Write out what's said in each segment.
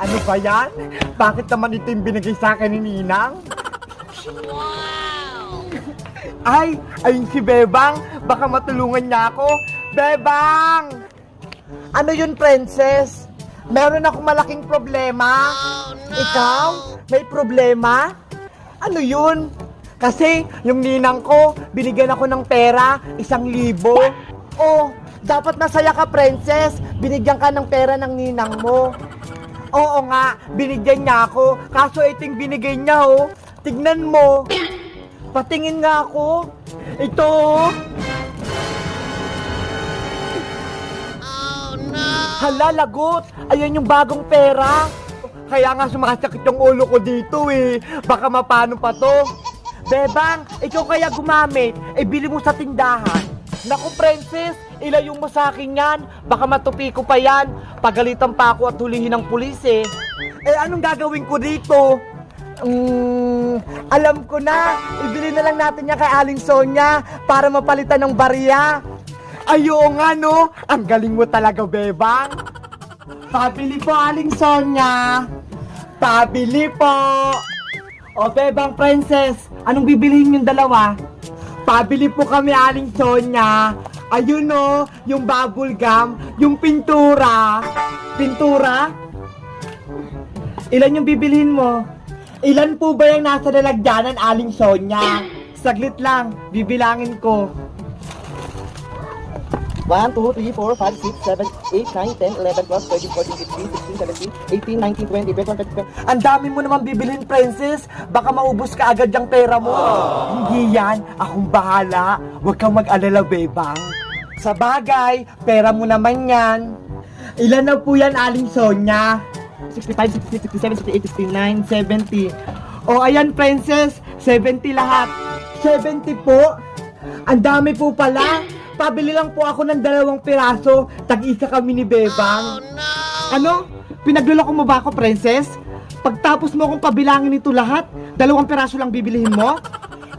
Ano ba yan? Bakit naman ito yung binigay sa akin ni Ninang? Ay, ayun si Bebang. Baka matulungan niya ako. Bebang! Ano yun, princess? Meron akong malaking problema. Ikaw? May problema? Ano yun? Kasi yung ninang ko, binigyan ako ng pera, isang libo. Oh, dapat masaya ka, princess. Binigyan ka ng pera ng ninang mo. Oo nga, binigyan niya ako. Kaso iting binigay niya, oh. Tignan mo. Patingin nga ako. Ito, oh. Hala, lagot! Ayan yung bagong pera! Kaya nga sumakasakit yung ulo ko dito eh. Baka mapano pa to. Bebang, ikaw kaya gumamit, eh bili mo sa tindahan. Naku, princess, ilayo mo sa akin yan. Baka matupi ko pa yan. Pagalitan pa ako at hulihin ng pulis eh. Eh, anong gagawin ko dito? Mm, alam ko na. Ibili na lang natin yan kay Aling Sonia para mapalitan ng barya. Ayo nga no, ang galing mo talaga, Bebang. Pabili po, Aling Sonia. Pabili po. O, Bebang Princess, anong bibilihin yung dalawa? Pabili po kami, Aling Sonia. Ayun no, yung bubble gum, yung pintura. Pintura? Ilan yung bibilhin mo? Ilan po ba yung nasa lalagyanan, Aling Sonia? Saglit lang, bibilangin ko. 1, 2, 3, 4, 5, 6, 7, 8, 9, 10, 11, 12, 13, 14, 15, 16, 17, 18, 19, 20, 21, 22, Ang dami mo naman bibilhin, princess. Baka maubos ka agad yung pera mo. Hindi yan. Akong bahala. Huwag kang mag-alala, bebang. Sa bagay, pera mo naman yan. Ilan na po yan, Aling Sonya? 65, 66, 67, 68, 69, 70. O, ayan, princess. 70 lahat. 70 po? Ang dami po pala. Pabili lang po ako ng dalawang piraso. Tag-isa kami ni Bebang. Ano? Pinagluloko mo ba ako, princess? Pagtapos mo akong pabilangin ito lahat, dalawang piraso lang bibilihin mo?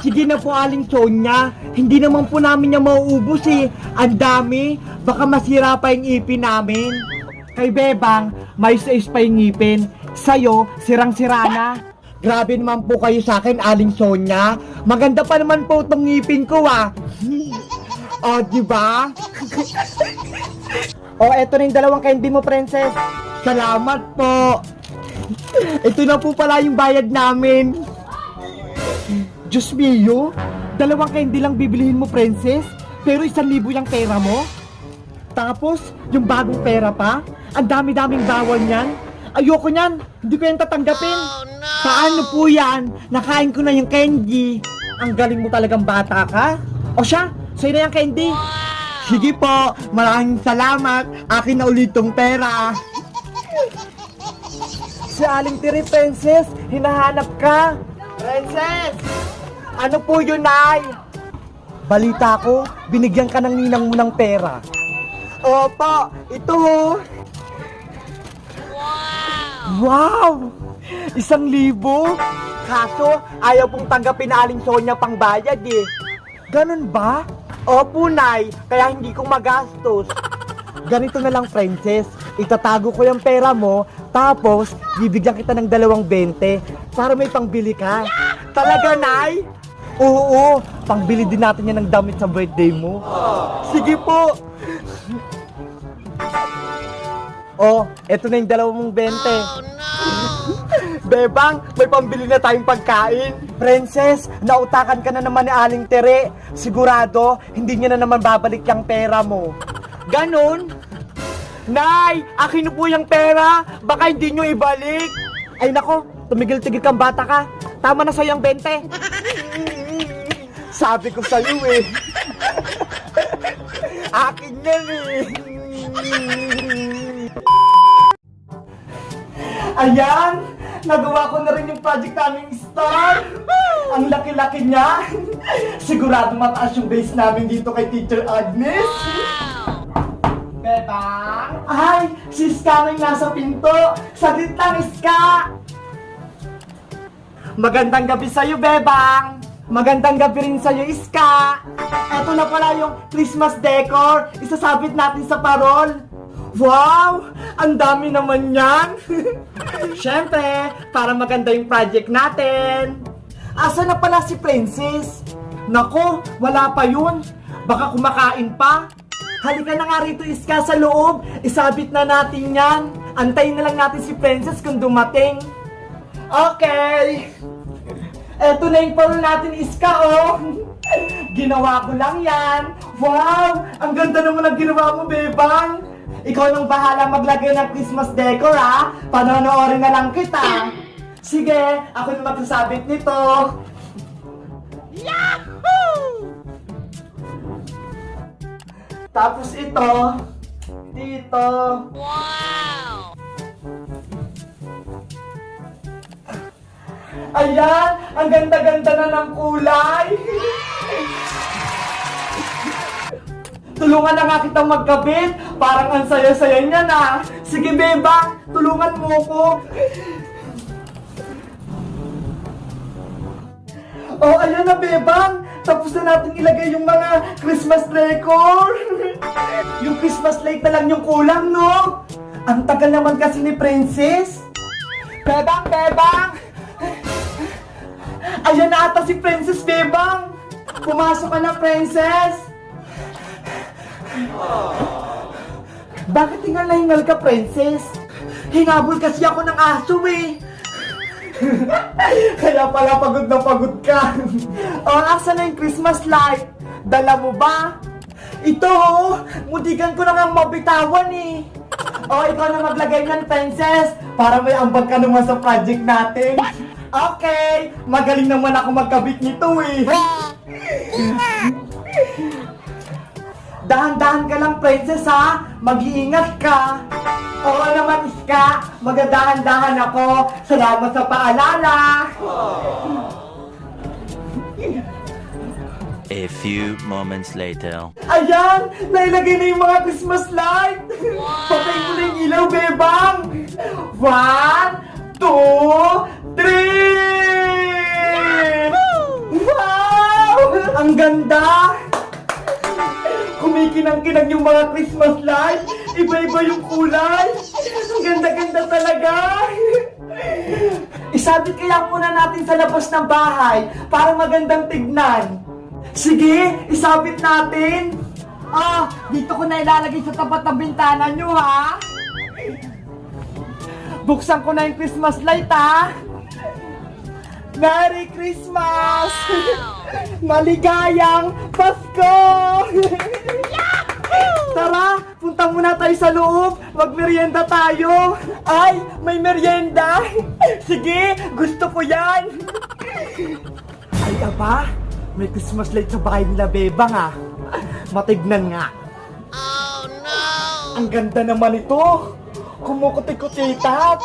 Sige na po, Aling Sonya. Hindi naman po namin yung mauubos eh. Ang dami. Baka masira pa yung ipin namin. Kay Bebang, may sais pa yung ngipin. Sa'yo, sirang-sira na. Grabe naman po kayo sa akin, Aling Sonya. Maganda pa naman po itong ngipin ko ah. O, di ba? o, eto na yung dalawang candy mo, princess. Salamat po. Ito na po pala yung bayad namin. Diyos mio, dalawang candy lang bibilihin mo, princess. Pero isang libo yung pera mo. Tapos, yung bagong pera pa. Ang dami-daming bawal niyan. Ayoko niyan. Hindi ko yan tatanggapin. Paano po yan? Nakain ko na yung candy. Ang galing mo talagang bata ka. O siya, sa'yo na yung candy. Sige po, maraming salamat. Akin na ulit tong pera. Si Aling Tiri, Princess, hinahanap ka. Princess! Ano po yun, Nay? Balita ko, binigyan ka ng ninang mo ng pera. Opo, ito ho. Wow! Isang libo? Kaso, ayaw pong tanggapin na Aling Sonya pang bayad eh. Ganun ba? Opo, Nay. Kaya hindi ko magastos. Ganito na lang, Princess. Itatago ko yung pera mo, tapos bibigyan kita ng dalawang 20 para may pangbili ka. Talaga, Nay? Oo, pangbili din natin yan ng damit sa birthday mo. Sige po. Oh, eto na yung dalawang 20. Bebang, may pambili na tayong pagkain. Princess, nautakan ka na naman ni Aling Tere. Sigurado, hindi niya na naman babalik yung pera mo. Ganon? Nay, akin po yung pera. Baka hindi nyo ibalik. Ay nako, tumigil-tigil kang bata ka. Tama na sa'yo ang 20. Sabi ko sa'yo eh. Akin yan eh. Ayan! Nagawa ko na rin yung project naming star! Ang laki-laki niya! Sigurado mataas yung base namin dito kay Teacher Agnes! Bebang! Ay! Si Ska na yung nasa pinto! Saglit lang, Ska! Magandang gabi sa'yo, Bebang! Magandang gabi rin sa'yo, Iska! Eto na pala yung Christmas decor! Isasabit natin sa parol! Wow! Ang dami naman yan! Siyempre, para maganda yung project natin. Asa na pala si Princess? Nako, wala pa yun. Baka kumakain pa. Halika na nga rito, Iska, sa loob. Isabit na natin yan. Antayin na lang natin si Princess kung dumating. Okay. Eto na yung paro natin, Iska, oh. Ginawa ko lang yan. Wow! Ang ganda naman ang ginawa mo, Bebang. Ikaw nang bahala maglagay ng Christmas decor, ha? Panonoodin na lang kita. Sige, ako na magsasabit nito. Yahoo! Tapos ito, dito. Ayan! Ang ganda-ganda na ng kulay! Tulungan na nga kitang magkabit! Parang ang saya-saya niya na! Sige, Beba! Tulungan mo ko! Oh, ayan na, Bebang! Tapos na natin ilagay yung mga Christmas decor! yung Christmas light na lang yung kulang, no? Ang tagal naman kasi ni Princess! Bebang, Bebang! Ayan na ata si Princess Bebang! Pumasok ka na, Princess! Bakit hingal na hingal ka, Princess? Hinabol kasi ako ng aso eh! Kaya pala pagod na pagod ka! o, asa na yung Christmas light? Dala mo ba? Ito, oh, muntikan ko na nga mabitawan eh! O, ikaw na maglagay ng Princess para may ambag ka naman sa project natin! Okay, magaling naman ako magkabit nito eh. Dahan-dahan ka lang, princess ha. Mag-iingat ka. Oo naman, Iska. Magadahan-dahan ako. Salamat sa paalala. A few moments later. Ayan, nailagay na yung mga Christmas light. Patay mo na yung ilaw, bebang. One, two, three! Wow! Ang ganda! Kumikinang-kinang yung mga Christmas light. Iba-iba yung kulay. Ang ganda-ganda talaga. Isabit kaya muna natin sa labas ng bahay para magandang tignan. Sige, isabit natin. Ah, dito ko na ilalagay sa tapat ng bintana nyo, ha? Buksan ko na yung Christmas light, ha? Merry Christmas! Maligayang Pasko! Tara, punta muna tayo sa loob. Magmerienda tayo. Ay, may merienda. Sige, gusto ko yan. Ay, aba, may Christmas light sa bahay nila, Bebang, ah. Matignan nga. Oh, no! Ang ganda naman ito. Kumukuti-kutitat.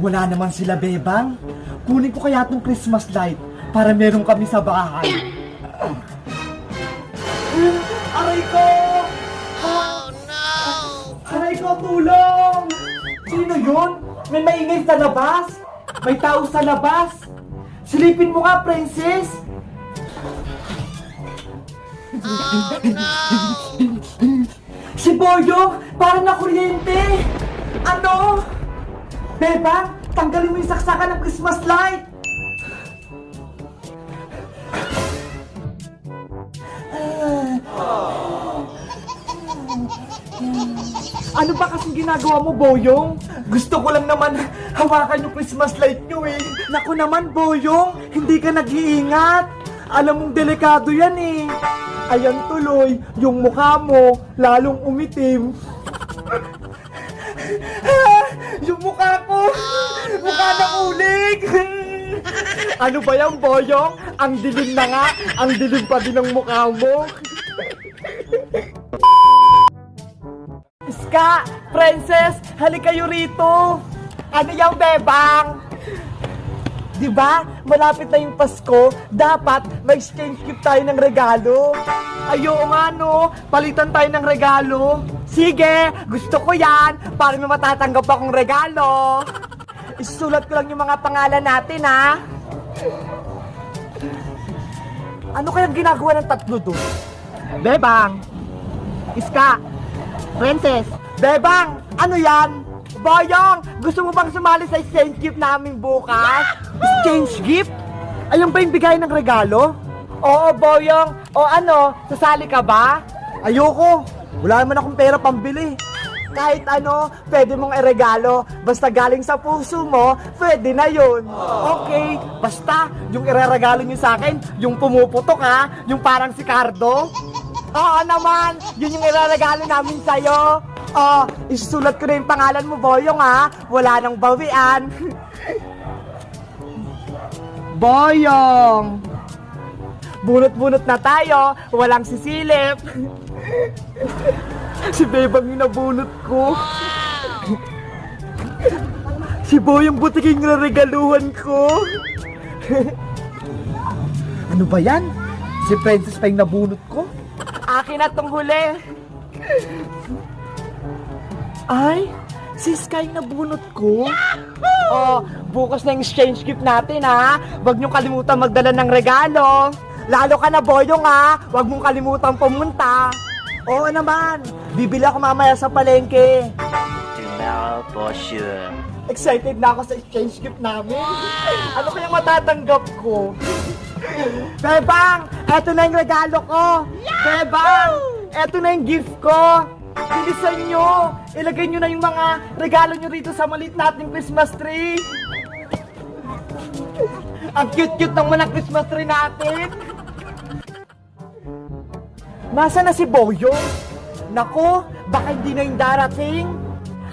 Wala naman sila, Bebang. Kunin ko kaya tong Christmas light para meron kami sa bahay. yun? May maingay sa labas? May tao sa labas? Silipin mo nga, princess! Si Boyong! Parang na kuryente! Ano? Beba, tanggalin mo yung saksakan ng Christmas light! Ano ba kasing ginagawa mo, Boyong? Gusto ko lang naman hawakan yung Christmas light nyo eh. Naku naman, Boyong, hindi ka nag-iingat. Alam mong delikado yan eh. Ayan tuloy, yung mukha mo, lalong umitim. yung mukha ko, mukha na ulig. ano ba yan, Boyong? Ang dilim na nga, ang dilim pa din ng mukha mo. Iska, princess, halika kayo rito. Ano yung bebang? Di ba? Malapit na yung Pasko, dapat may exchange gift tayo ng regalo. Ayo nga no, palitan tayo ng regalo. Sige, gusto ko yan para may matatanggap akong regalo. Isulat ko lang yung mga pangalan natin ha. Ano kayang ginagawa ng tatlo doon? Bebang, Iska, Princess, Bebang, ano yan? Boyong, gusto mo bang sumali sa exchange gift namin bukas? Exchange gift? Ayun ba yung bigay ng regalo? Oo, Boyong. O ano, sasali ka ba? Ayoko. Wala naman akong pera pambili. Kahit ano, pwede mong iregalo. Basta galing sa puso mo, pwede na yun. Okay, basta yung ireregalo nyo sa akin, yung pumuputok ha, yung parang si Cardo. Oo naman, yun yung ireregalo namin sa'yo. Oh, isusulat ko na yung pangalan mo, Boyong ha. Wala nang bawian. Boyong! Bunot-bunot na tayo, walang sisilip. si Bebang yung nabunot ko. si Boyong butiking regaluhan ko. ano ba yan? Si Princess pa yung nabunot ko? Akin na tong huli. Ay, si Sky nabunot ko. Oh, bukas na yung exchange gift natin ha. Huwag niyong kalimutan magdala ng regalo. Lalo ka na boyong ha. Huwag mong kalimutan pumunta. Oo naman. Bibili ako mamaya sa palengke. Tomorrow for sure. Excited na ako sa exchange gift namin. Ano kayang matatanggap ko? Bebang, eto na yung regalo ko. Bebang, eto na yung gift ko. Bilisan nyo. Ilagay nyo na yung mga regalo nyo rito sa maliit nating Christmas tree. Ang cute-cute ng mga Christmas tree natin. Nasa na si Boyo? Nako, baka hindi na yung darating.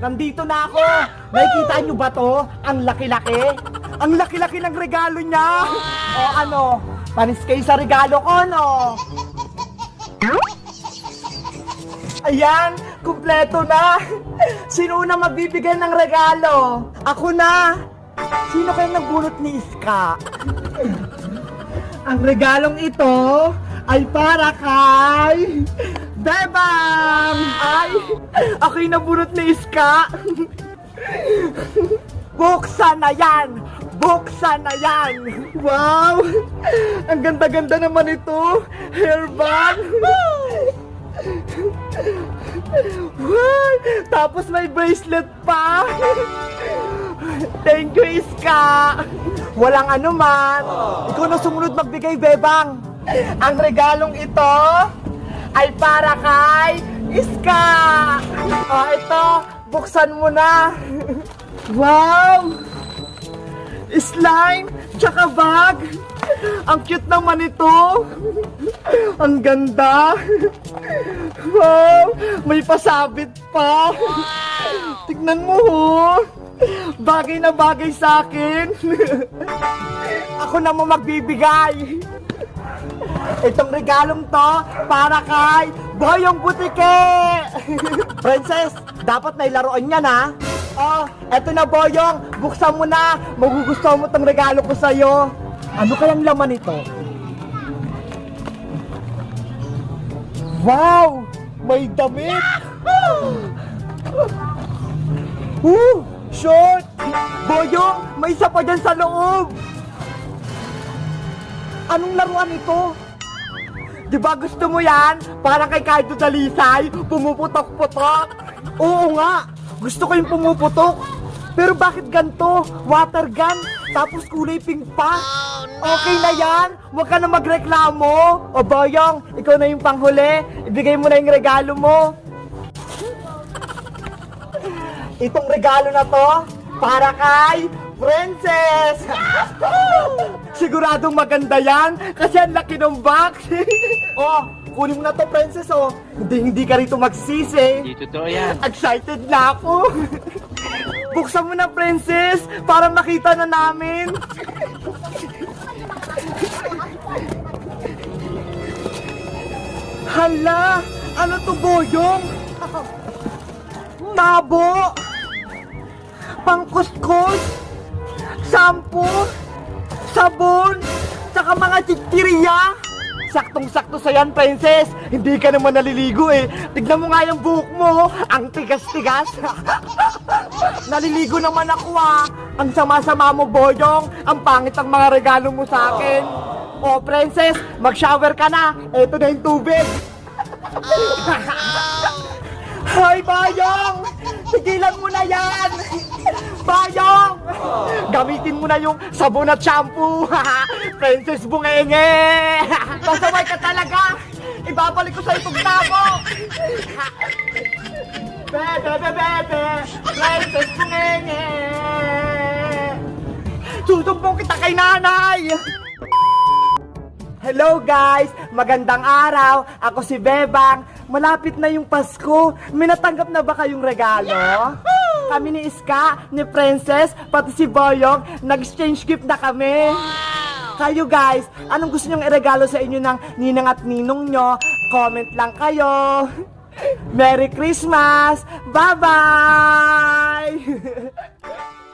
Nandito na ako. Nakikita nyo ba to? Ang laki-laki. Ang laki-laki ng regalo niya. O ano, panis kayo sa regalo ko, no? Ayan, kumpleto na. Sino una magbibigay ng regalo? Ako na. Sino kayo nagbunot ni Iska? Ang regalong ito ay para kay Bebang! Ay, ako yung nabunot ni Iska. Buksan na yan! Buksan na yan! Wow! Ang ganda-ganda naman ito! Hairband! Wow! Tapos may bracelet pa! Thank you, Iska! Walang anuman! Ikaw na sumunod magbigay, Bebang! Ang regalong ito ay para kay Iska! O, ito, buksan mo na! Wow! Slime! Tsaka bag! Ang cute naman ito! Ang ganda! Wow! May pasabit pa! Tignan mo ho! Bagay na bagay sa akin! Ako na mo magbibigay! Itong regalong to para kay Boyong Butike! Princess, dapat nailaruan yan ha! Oh, eto na Boyong, buksan mo na! Magugustuhan mo tong regalo ko sa'yo! Ano kayang laman ito? Wow! May damit! Woo! Short! Boyong, may isa pa dyan sa loob! Anong laruan ito? Di ba gusto mo yan? Parang kay Kaido Dalisay, pumuputok-putok. Oo nga, gusto ko yung pumuputok. Pero bakit ganto? Water gun, tapos kulay pink pa. Okay na yan, huwag ka na magreklamo. O Boyong, ikaw na yung panghuli. Ibigay mo na yung regalo mo. Itong regalo na to, para kay Princess! Siguradong maganda yan kasi ang laki ng box. oh, kunin mo na to, Princess, oh. Hindi, hindi ka rito magsisi. Hindi totoo yan. Excited na ako. Buksan mo na, Princess, para makita na namin. Hala, ano to, Boyong? Tabo! Pangkuskus! Shampoo! Sabon! Tsaka mga chichirya! Saktong-sakto sa yan, princess! Hindi ka naman naliligo eh! Tignan mo nga yung buhok mo! Ang tigas-tigas! naliligo naman ako ah! Ang sama-sama mo, Boyong! Ang pangit ang mga regalo mo sa akin! Oh, princess! Mag-shower ka na! Eto na yung tubig! Hay, Bayong! Tigilan mo na yan! Bayong! Gamitin mo na yung sabon at shampoo! Princess Bungenge! Pasaway ka talaga! Ibabalik ko sa itong tabo! Bebe, bebe, bebe! Princess Bungenge! Susumbong kita kay nanay! Hello guys! Magandang araw! Ako si Bebang. Malapit na yung Pasko. May natanggap na ba kayong regalo? Kami ni Iska, ni Princess, pati si Boyong, nag-exchange gift na kami. Kayo guys, anong gusto nyong iregalo sa inyo ng ninang at ninong nyo? Comment lang kayo. Merry Christmas! Bye-bye!